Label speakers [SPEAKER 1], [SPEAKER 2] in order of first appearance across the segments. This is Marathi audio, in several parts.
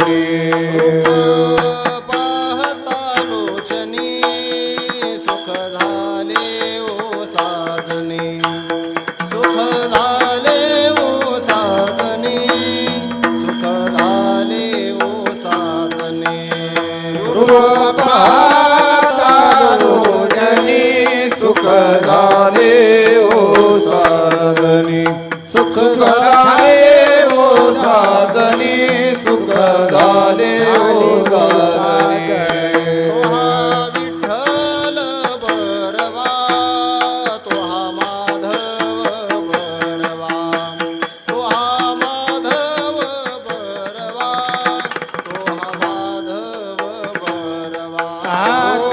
[SPEAKER 1] Hare Ah,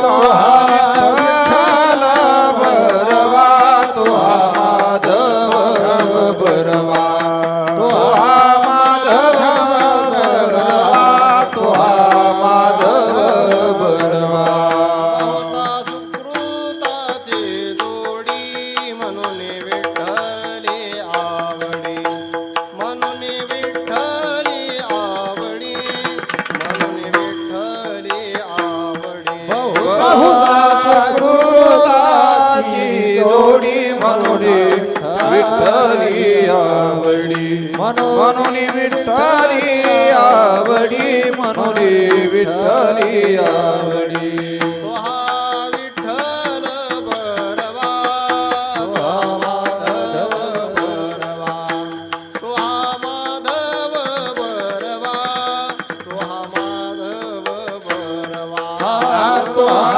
[SPEAKER 1] વિઠ્ઠલી આવડી મનોની વિઠ્ઠલી આવડી મનોની વિઠ્ઠલી આવડી તો